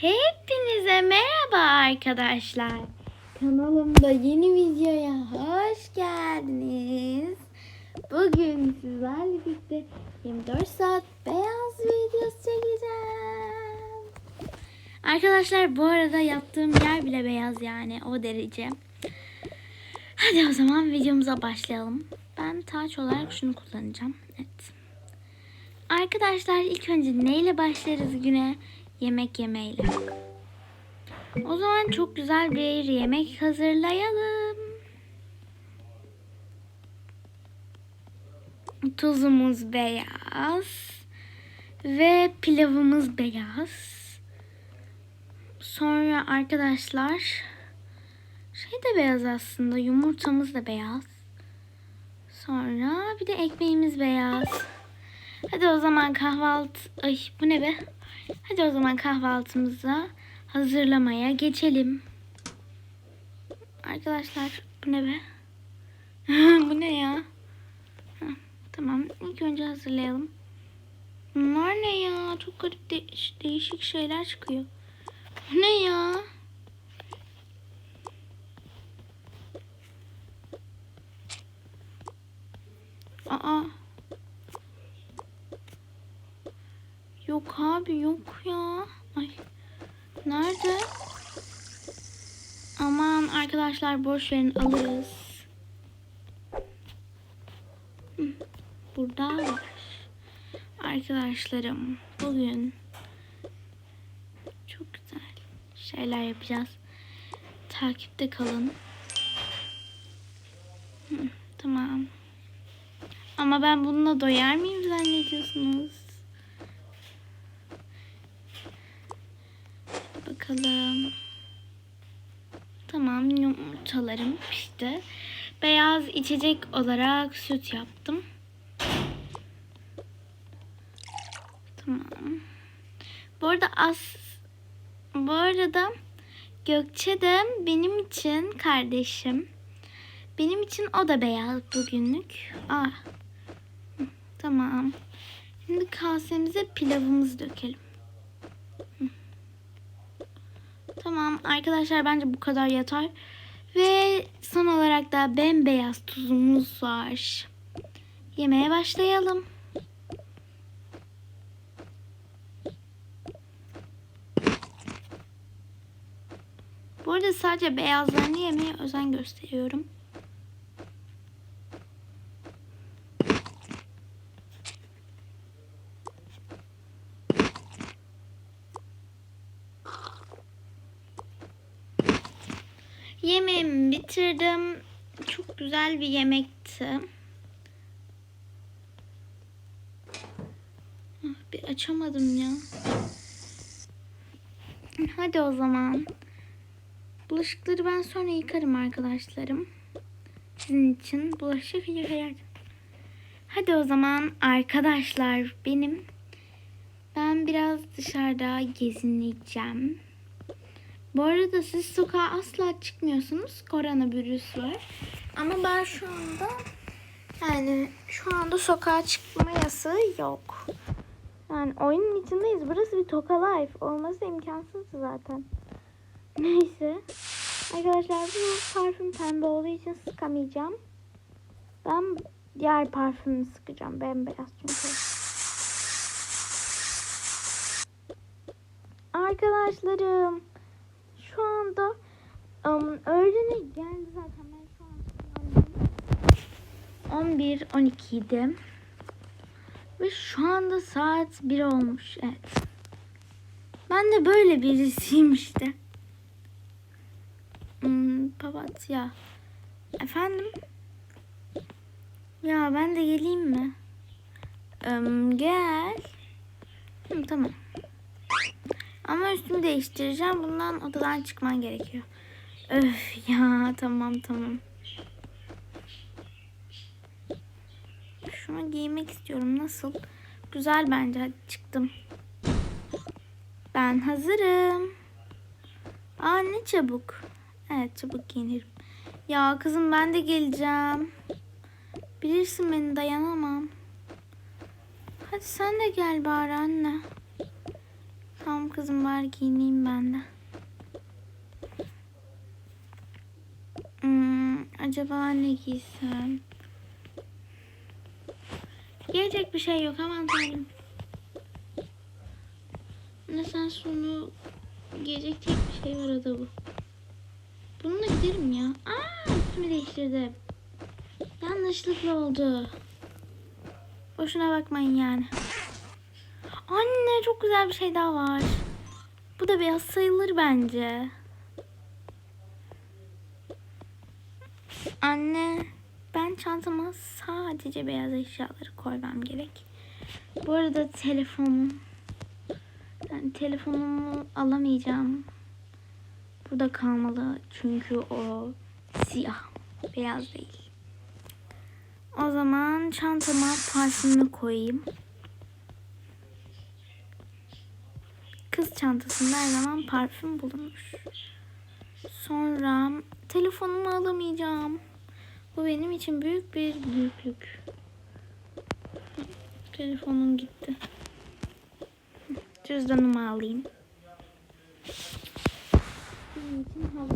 Hepinize merhaba arkadaşlar. Kanalımda yeni videoya hoş geldiniz. Bugün sizlerle birlikte 24 saat beyaz videosu çekeceğim. Arkadaşlar bu arada yaptığım yer bile beyaz yani o derece. Hadi o zaman videomuza başlayalım. Ben taç olarak şunu kullanacağım. Evet. Arkadaşlar ilk önce neyle başlarız güne? Yemek yemeyle. O zaman çok güzel bir yemek hazırlayalım. Tuzumuz beyaz ve pilavımız beyaz. Sonra arkadaşlar şey de beyaz aslında yumurtamız da beyaz. Sonra bir de ekmeğimiz beyaz. Hadi o zaman kahvaltı... Ay bu ne be? Hadi o zaman kahvaltımıza hazırlamaya geçelim. Arkadaşlar bu ne be? bu ne ya? Heh, tamam ilk önce hazırlayalım. Bunlar ne ya? Çok garip de- değişik şeyler çıkıyor. Bu ne ya? Aa. Yok abi yok ya. Ay. Nerede? Aman arkadaşlar boş verin alırız. Burada var. Arkadaşlarım bugün çok güzel şeyler yapacağız. Takipte kalın. Tamam. Ama ben bununla doyar mıyım zannediyorsunuz? Bakalım. Tamam yumurtalarım pişti. Beyaz içecek olarak süt yaptım. Tamam. Bu arada as bu arada Gökçe de benim için kardeşim. Benim için o da beyaz bugünlük. Ah. Hı, Tamam. Şimdi kasemize pilavımızı dökelim. Tamam arkadaşlar bence bu kadar yeter. Ve son olarak da bembeyaz tuzumuz var. Yemeğe başlayalım. Bu arada sadece beyazlarını yemeye özen gösteriyorum. Yemeğimi bitirdim. Çok güzel bir yemekti. Ah, Bir açamadım ya. Hadi o zaman. Bulaşıkları ben sonra yıkarım arkadaşlarım. Sizin için bulaşık yıkayacağım. Hadi o zaman arkadaşlar benim ben biraz dışarıda gezineceğim. Bu arada siz sokağa asla çıkmıyorsunuz. Koronavirüs var. Ama ben şu anda yani şu anda sokağa çıkma yasağı yok. Yani oyunun içindeyiz. Burası bir Toka Life. Olması imkansız zaten. Neyse. Arkadaşlar bu parfüm pembe olduğu için sıkamayacağım. Ben diğer parfümü sıkacağım. Bembeyaz çünkü. Arkadaşlarım şu anda um, öğlene geldi zaten ben şu an 11 12 idi. Ve şu anda saat 1 olmuş. Evet. Ben de böyle birisiyim işte. Hmm, papatya. Efendim? Ya ben de geleyim mi? Em, gel. Hı, tamam. Ama üstümü değiştireceğim. Bundan odadan çıkman gerekiyor. Öf ya tamam tamam. Şunu giymek istiyorum. Nasıl? Güzel bence. Hadi çıktım. Ben hazırım. Aa ne çabuk. Evet çabuk giyinirim. Ya kızım ben de geleceğim. Bilirsin beni dayanamam. Hadi sen de gel bari anne. Tamam kızım var giyineyim ben de. Hmm, acaba ne giysem? Giyecek bir şey yok aman tanrım. Ne sen sonu giyecek tek bir şey var o da bu. Bununla giderim ya. Aa üstümü değiştirdim. Yanlışlıkla oldu. Boşuna bakmayın yani. Anne çok güzel bir şey daha var. Bu da beyaz sayılır bence. Anne ben çantama sadece beyaz eşyaları koymam gerek. Bu arada telefonum yani telefonumu alamayacağım. Burada kalmalı çünkü o siyah, beyaz değil. O zaman çantama parfümü koyayım. Kız çantasında her zaman parfüm bulunur. Sonra telefonumu alamayacağım. Bu benim için büyük bir büyüklük. Telefonum gitti. Cüzdanımı alayım. Benim için hava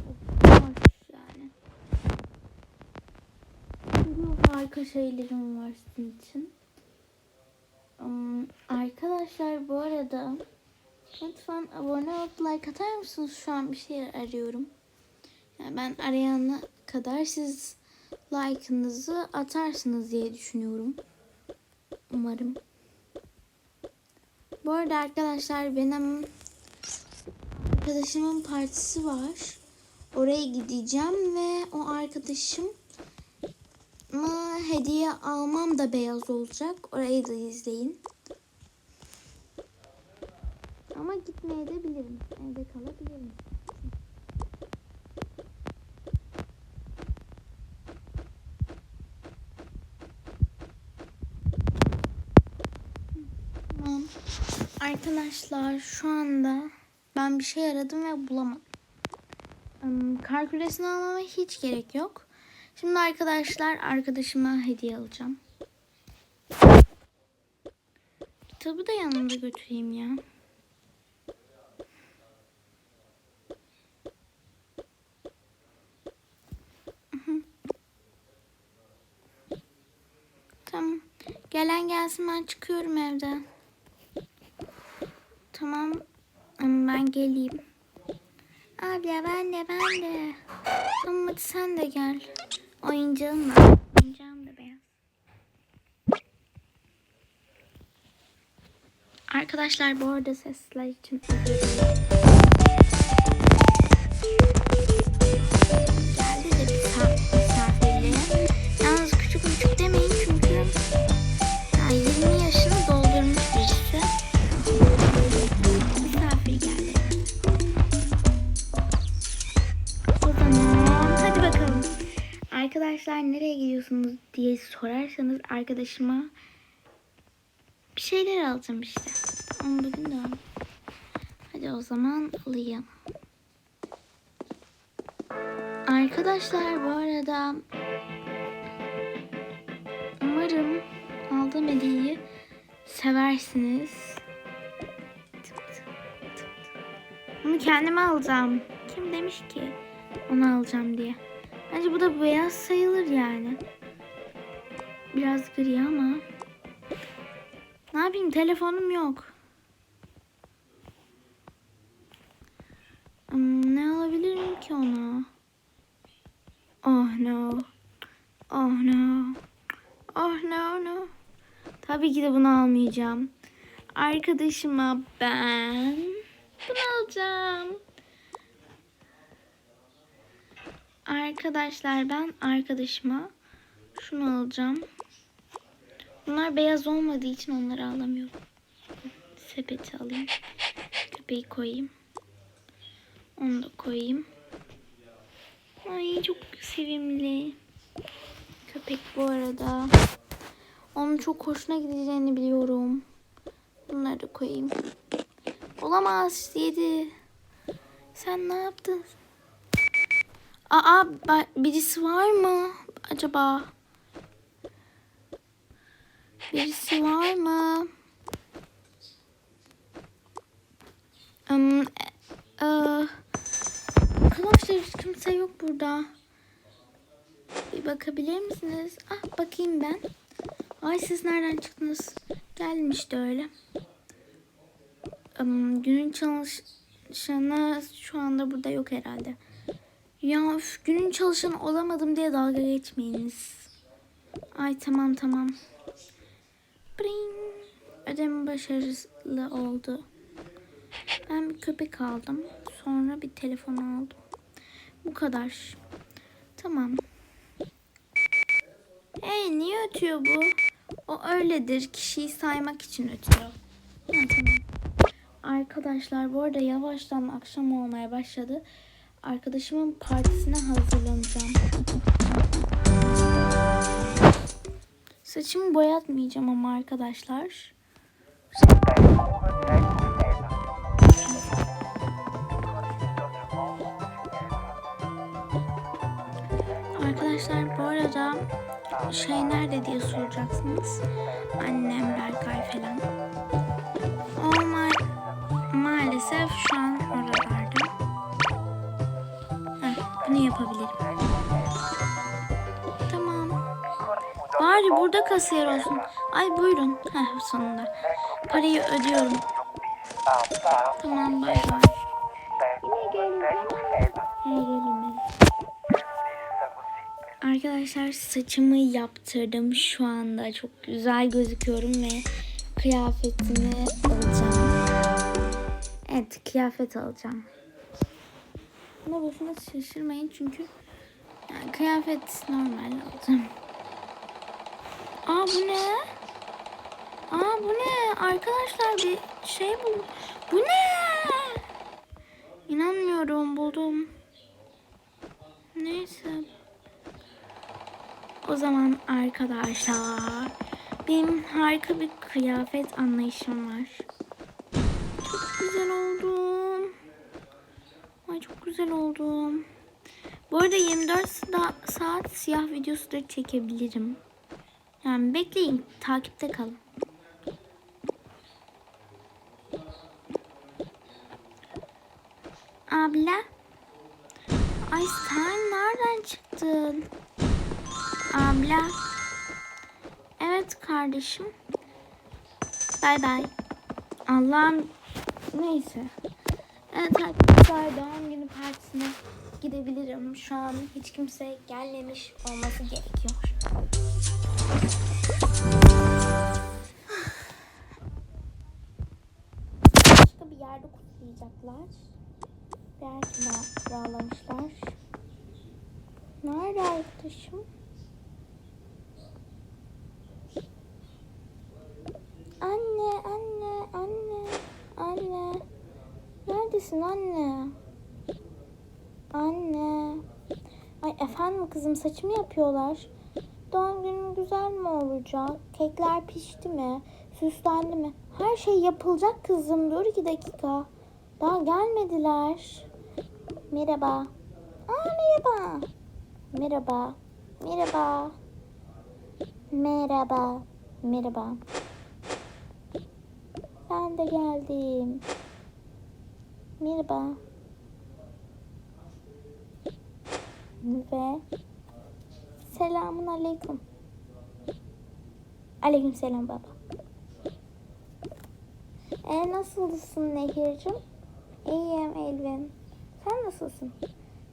yani. Çok harika şeylerim var sizin için. Um, arkadaşlar bu arada lütfen abone olup like atar mısınız? Şu an bir şey arıyorum. Yani ben arayana kadar siz like'ınızı atarsınız diye düşünüyorum. Umarım. Bu arada arkadaşlar benim arkadaşımın partisi var. Oraya gideceğim ve o arkadaşım hediye almam da beyaz olacak. Orayı da izleyin. Ama gitmeye de bilirim. Evde kalabilirim. Tamam. Arkadaşlar şu anda ben bir şey aradım ve bulamadım. Hmm, Kar küresini almama hiç gerek yok. Şimdi arkadaşlar arkadaşıma hediye alacağım. Kitabı da yanımda götüreyim ya. Ben çıkıyorum evden. Tamam. Ama ben geleyim. Abla ben de ben de. Tamam hadi sen de gel. Oyuncağım var. Oyuncağım da beyaz. Arkadaşlar bu arada sesler için arkadaşıma bir şeyler alacağım işte. Onu bugün de. Hadi o zaman alayım. Arkadaşlar bu arada umarım aldığım hediyeyi seversiniz. Bunu kendime alacağım. Kim demiş ki onu alacağım diye. Bence bu da beyaz sayılır yani. Biraz gri ama. Ne yapayım telefonum yok. Hmm, ne alabilirim ki ona? Oh no. Oh no. Oh no no. Tabii ki de bunu almayacağım. Arkadaşıma ben bunu alacağım. Arkadaşlar ben arkadaşıma şunu alacağım. Bunlar beyaz olmadığı için onları alamıyorum. Sepeti alayım. Köpeği koyayım. Onu da koyayım. Ay çok sevimli. Köpek bu arada. Onun çok hoşuna gideceğini biliyorum. Bunları da koyayım. Olamaz yedi. Sen ne yaptın? Aa birisi var mı acaba? Birisi var? Um, e, e, arkadaşlar hiç kimse yok burada. Bir bakabilir misiniz? Ah bakayım ben. Ay siz nereden çıktınız? Gelmişti öyle. Um, günün çalışanı şu anda burada yok herhalde. Ya üf, günün çalışanı olamadım diye dalga geçmeyiniz. Ay tamam tamam. Bring. Ödeme başarılı oldu. Ben bir köpek aldım. Sonra bir telefon aldım. Bu kadar. Tamam. Hey niye ötüyor bu? O öyledir. Kişiyi saymak için ötüyor. Ha, tamam. Arkadaşlar bu arada yavaştan akşam olmaya başladı. Arkadaşımın partisine hazırlanacağım. Saçımı boyatmayacağım ama arkadaşlar. Arkadaşlar bu arada şey nerede diye soracaksınız. Annem Berkay falan. O ma- maalesef şu an oralarda. Heh, bunu yapabilirim. Bari burada kasiyer olsun. Ay buyurun. Heh sonunda. Parayı ödüyorum. Tamam bay bay. Yine geleceğim. He gelin. Arkadaşlar saçımı yaptırdım şu anda. Çok güzel gözüküyorum ve kıyafetimi alacağım. Evet kıyafet alacağım. Ama boşuna şaşırmayın çünkü yani kıyafet normal alacağım. Aa bu ne? Aa bu ne? Arkadaşlar bir şey bu. Bu ne? İnanmıyorum buldum. Neyse. O zaman arkadaşlar benim harika bir kıyafet anlayışım var. Çok güzel oldum. Ay çok güzel oldum. Bu arada 24 sa- saat siyah videosu da çekebilirim. Yani bekleyin, takipte kalın. Abla. Ay sen nereden çıktın? Abla. Evet kardeşim. Bay bay. Allah'ım neyse. Evet arkadaşlar doğum günü partisine gidebilirim. Şu an hiç kimse gelmemiş olması gerekiyor. Başka bir yerde kutlayacaklar. Belki bağlamışlar. Nerede arkadaşım? Anne, anne, anne, anne. Neredesin anne? Anne. Ay efendim kızım saçımı yapıyorlar. Doğum günüm güzel mi olacak? Kekler pişti mi? Süslendi mi? Her şey yapılacak kızım. Dur iki dakika. Daha gelmediler. Merhaba. Aa merhaba. Merhaba. Merhaba. Merhaba. Merhaba. Ben de geldim. Merhaba. Ve selamun aleyküm. Aleyküm selam baba. E nasılsın Nehir'cim? İyiyim Elvin. Sen nasılsın?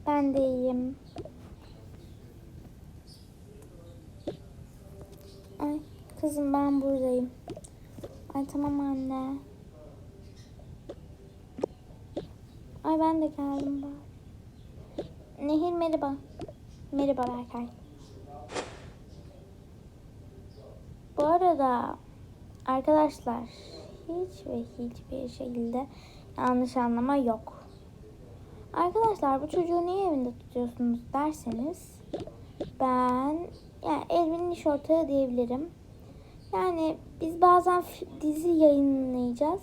Ben de iyiyim. Ay kızım ben buradayım. Ay tamam anne. Ay ben de geldim bak. Nehir merhaba. Merhaba Berkay. Bu arada arkadaşlar hiç ve hiçbir şekilde yanlış anlama yok. Arkadaşlar bu çocuğu niye evinde tutuyorsunuz derseniz ben yani Elvin'in iş ortağı diyebilirim. Yani biz bazen dizi yayınlayacağız.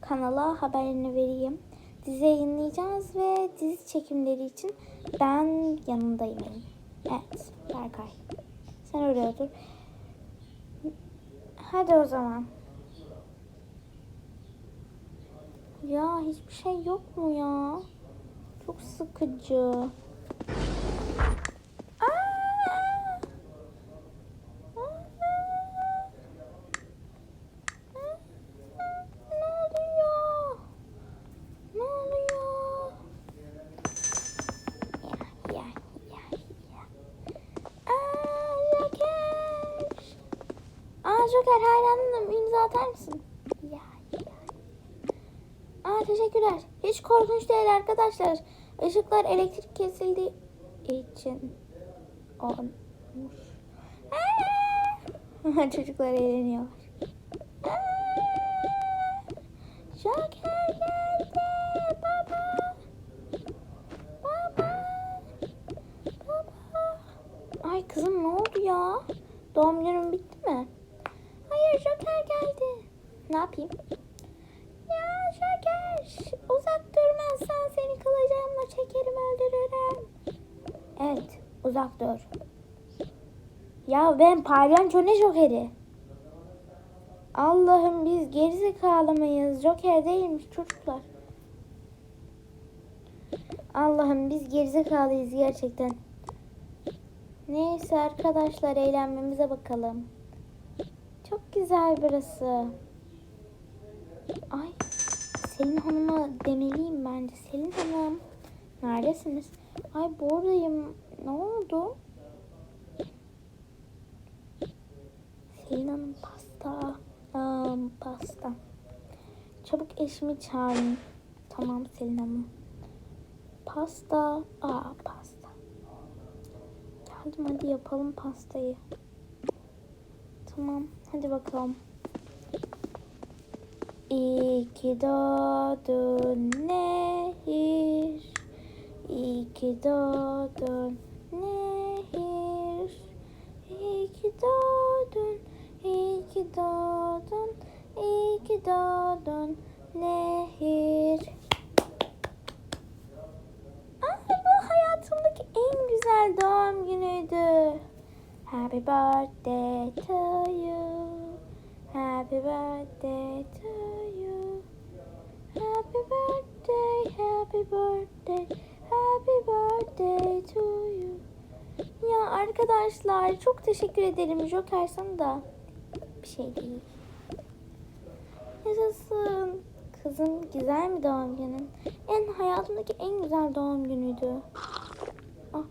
Kanala haberini vereyim. Dizi yayınlayacağız ve dizi çekimleri için ben yanındayım. Evet, Berkay. Sen oraya otur. Hadi o zaman. Ya hiçbir şey yok mu ya? Çok sıkıcı. Aa! Ne oluyor? Ne oluyor? Ya ya ya ya. Aa, Joker. Aa Joker hayranım. İmza atar mısın? Ya ya. Aa teşekkürler. Hiç korkunç değil arkadaşlar. Işıklar elektrik kesildiği için olmuş. Çocuklar eğleniyorlar. Aa! Joker geldi. Baba. Baba. Baba. Ay kızım ne oldu ya? Doğum günün bitti mi? Hayır Joker geldi. Ne yapayım? Ya Joker uzak durmazsan seni kılıcımla çekerim öldürürüm. Evet uzak dur. Ya ben palyaço ne Joker'i? Allah'ım biz gerizekalı mıyız? Joker değilmiş çocuklar. Allah'ım biz gerizekalıyız gerçekten. Neyse arkadaşlar eğlenmemize bakalım. Çok güzel burası. Ay Selin Hanım'a demeliyim bence. Selin Hanım neredesiniz? Ay buradayım. Ne oldu? Selin Hanım pasta. Aa, pasta. Çabuk eşimi çağırın. Tamam Selin Hanım. Pasta. Aa pasta. Geldim hadi yapalım pastayı. Tamam hadi bakalım. İyi ki doğdun Nehir. İyi ki doğdun Nehir. İyi ki doğdun, iyi ki doğdun, iyi ki doğdun Nehir. Ay bu hayatımdaki en güzel doğum günüydü. Happy birthday to you. Happy birthday to you. Happy birthday, happy birthday, happy birthday to you. Ya arkadaşlar çok teşekkür ederim Joker sana da. Bir şey değil. Yaşasın. Kızım güzel mi doğum günün? En hayatımdaki en güzel doğum günüydü. Ah,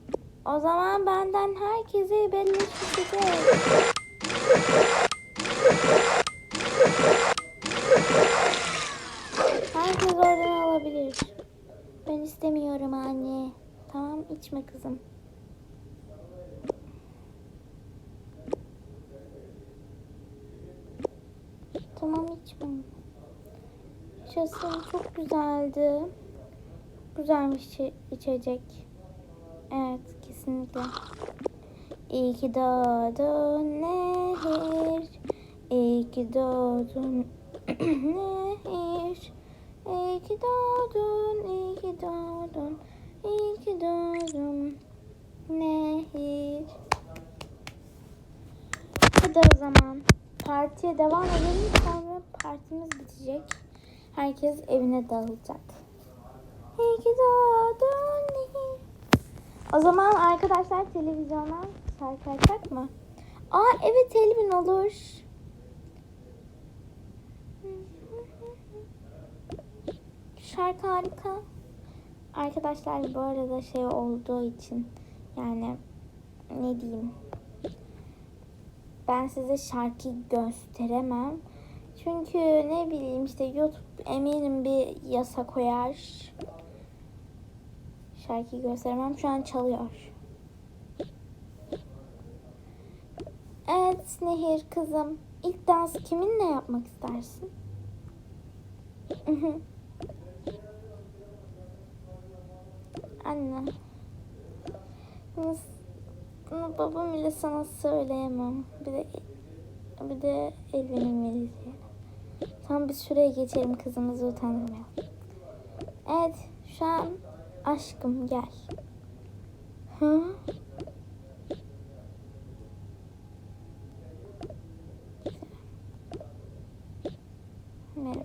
o zaman benden herkese belleşecek. Herkes oradan alabilir. Ben istemiyorum anne. Tamam içme kızım. Tamam içme. Yaşasın çok güzeldi. Güzelmiş içe- içecek. Evet kesinlikle. İyi ki Nehir. İyi ki doğdun Nehir. İyi ki doğdun, iyi ki doğdun, iyi ki doğdun Nehir. Hadi o zaman partiye devam edelim sonra partimiz bitecek. Herkes evine dağılacak. O zaman arkadaşlar televizyona şarkı açacak mı? Aa evet Elvin olur. Şarkı harika. Arkadaşlar bu arada şey olduğu için yani ne diyeyim ben size şarkıyı gösteremem. Çünkü ne bileyim işte YouTube eminim bir yasa koyar. Şarkıyı gösteremem. Şu an çalıyor. Evet Nehir kızım. İlk dans kiminle yapmak istersin? Anne. Bunu, babam ile sana söyleyemem. Bir de bir de Elvin'in vereceği. Tamam biz şuraya geçelim kızımızı utandırmayalım. Evet şu an aşkım gel. Hı? Merhaba.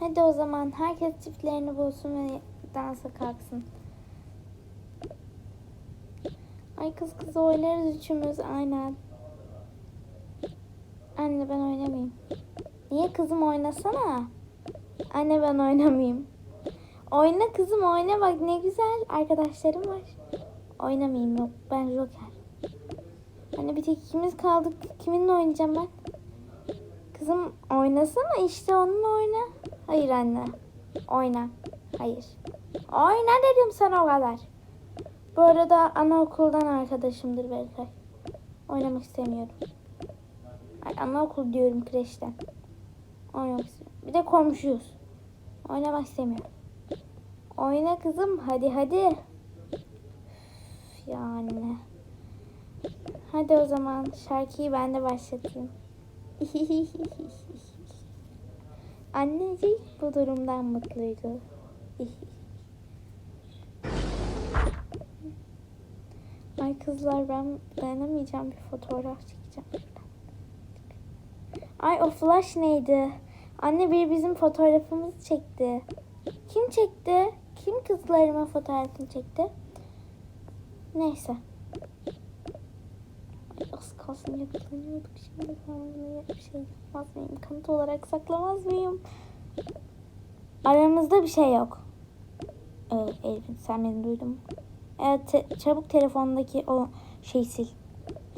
Hadi o zaman herkes çiftlerini bulsun ve dansa kalksın. Ay kız kız oynarız üçümüz aynen. Anne ben oynamayayım. Niye kızım oynasana? Anne ben oynamayayım. Oyna kızım oyna bak ne güzel arkadaşlarım var. Oynamayayım yok ben Joker. Anne bir tek ikimiz kaldık. Kiminle oynayacağım ben? Kızım oynasana işte onunla oyna. Hayır anne. Oyna. Hayır. Oyna dedim sana o kadar. Bu arada anaokuldan arkadaşımdır Berkay. Oynamak istemiyorum. Ay, anaokul diyorum kreşten. Oynamak istemiyorum. Bir de komşuyuz. Oynamak istemiyorum. Oyna kızım hadi hadi. Üf, Ya anne. Hadi o zaman şarkıyı ben de başlatayım. Annecik bu durumdan mutluydu. Ay kızlar ben dayanamayacağım bir fotoğraf çekeceğim. Ay o flash neydi? Anne bir bizim fotoğrafımızı çekti. Kim çekti? Kim kızlarıma fotoğrafını çekti? Neyse. Ay az kalsın yakalanıyorduk şimdi. Ben bir şey yapmaz mıyım? Kanıt olarak saklamaz mıyım? Aramızda bir şey yok. Ee, Elvin sen beni duydun mu? Evet te- çabuk telefondaki o şey sil.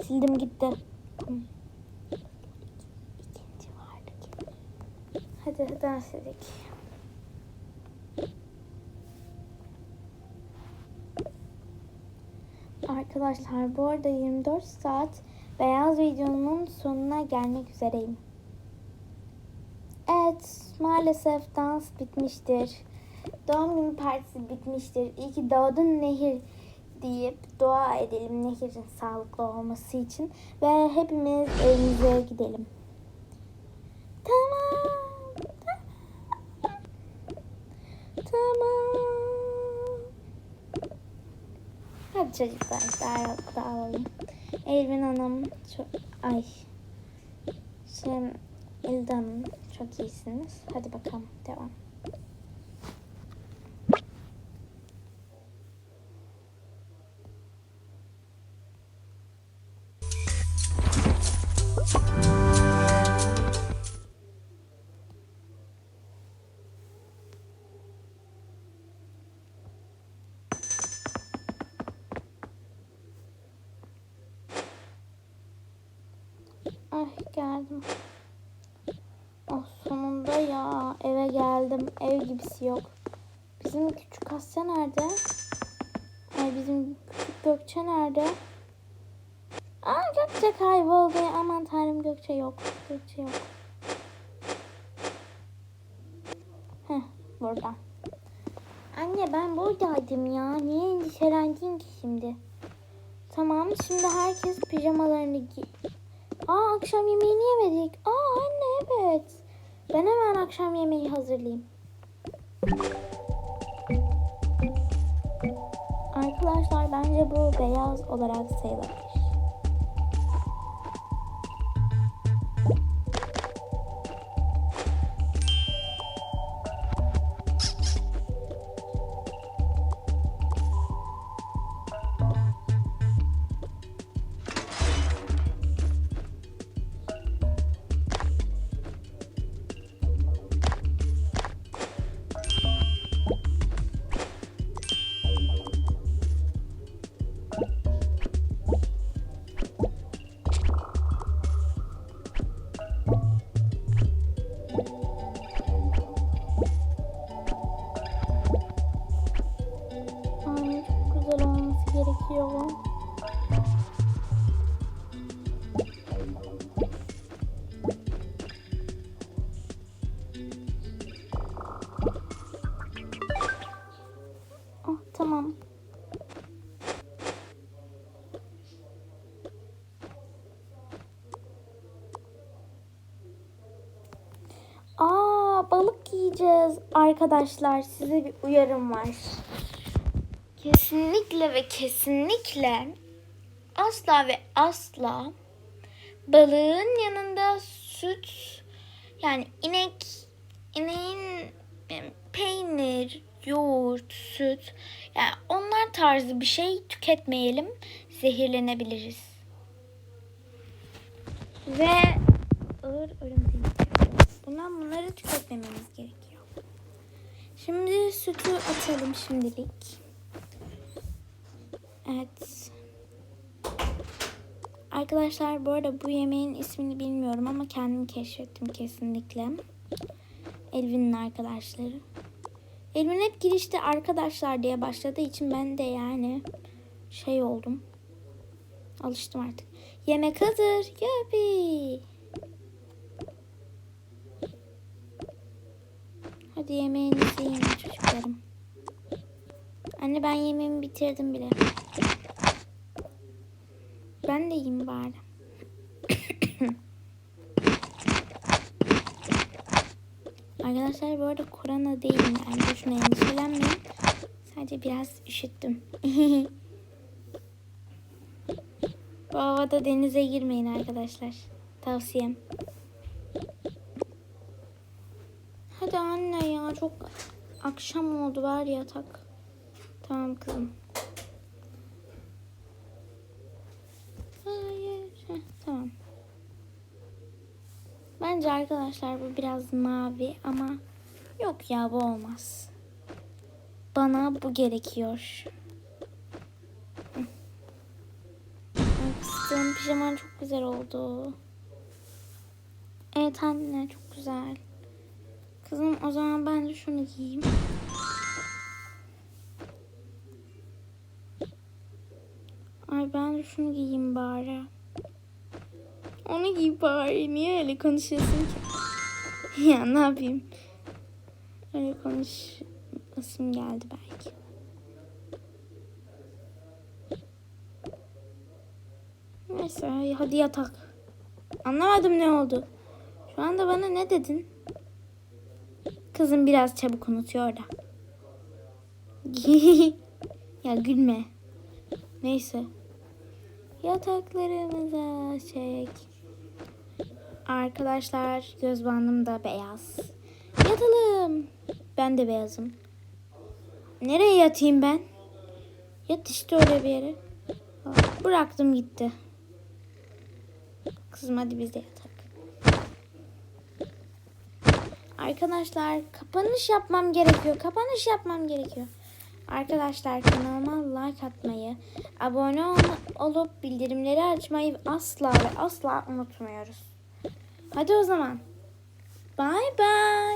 Sildim gitti. Tamam. Hadi dans edelim. Arkadaşlar bu arada 24 saat beyaz videonun sonuna gelmek üzereyim. Evet maalesef dans bitmiştir. Doğum günü partisi bitmiştir. İyi ki doğdun Nehir deyip dua edelim Nehir'in sağlıklı olması için. Ve hepimiz evimize gidelim. Tamam. Tamam. Tamam. Hadi çocuklar daha dağılalım. Elvin Hanım çok ay. Şimdi Elda Hanım çok iyisiniz. Hadi bakalım devam. Geldim. Oh sonunda ya eve geldim. Ev gibisi yok. Bizim küçük Asya nerede? Ay bizim küçük Gökçe nerede? Aa Gökçe kayboldu. Aman tanrım Gökçe yok. Gökçe yok. Heh burada. Anne ben buradaydım ya. Niye endişelendin ki şimdi? Tamam şimdi herkes pijamalarını giy. Aa akşam yemeğini yemedik. Aa anne evet. Ben hemen akşam yemeği hazırlayayım. Arkadaşlar bence bu beyaz olarak sayılabilir. Tamam. Aa balık yiyeceğiz arkadaşlar. Size bir uyarım var. Kesinlikle ve kesinlikle asla ve asla balığın yanında süt yani inek ineğin peynir, yoğurt, süt tarzı bir şey tüketmeyelim. Zehirlenebiliriz. Ve ağır ölüm. Bundan bunları tüketmememiz gerekiyor. Şimdi sütü atalım şimdilik. Evet. Arkadaşlar bu arada bu yemeğin ismini bilmiyorum ama kendim keşfettim kesinlikle. Elvin'in arkadaşları. Elvin hep girişte arkadaşlar diye başladığı için ben de yani şey oldum. Alıştım artık. Yemek hazır. Yuppie. Hadi yemeğinizi yiyin çocuklarım. Anne ben yemeğimi bitirdim bile. Ben de yiyeyim bari. Arkadaşlar bu arada korona değilim yani boşuna endişelenmeyin. Sadece biraz üşüttüm. bu havada denize girmeyin arkadaşlar. Tavsiyem. Hadi anne ya çok akşam oldu var yatak. Tamam kızım. Hayır. Heh, tamam. Bence arkadaşlar bu biraz mavi ama yok ya bu olmaz. Bana bu gerekiyor. Kızım pijaman çok güzel oldu. Evet anne çok güzel. Kızım o zaman ben de şunu giyeyim. Ay ben de şunu giyeyim bari. Onu giy bari. Niye öyle konuşuyorsun ki? ya ne yapayım? Öyle konuşasım geldi belki. Neyse hadi yatak. Anlamadım ne oldu. Şu anda bana ne dedin? Kızım biraz çabuk unutuyor da. ya gülme. Neyse. Yataklarımıza çek. Arkadaşlar göz bandım da beyaz. Yatalım. Ben de beyazım. Nereye yatayım ben? Yat işte öyle bir yere. Bıraktım gitti. Kızım hadi biz de yatak. Arkadaşlar kapanış yapmam gerekiyor. Kapanış yapmam gerekiyor. Arkadaşlar kanalıma like atmayı, abone ol- olup bildirimleri açmayı asla ve asla unutmuyoruz. Hadi o zaman. Bye bye.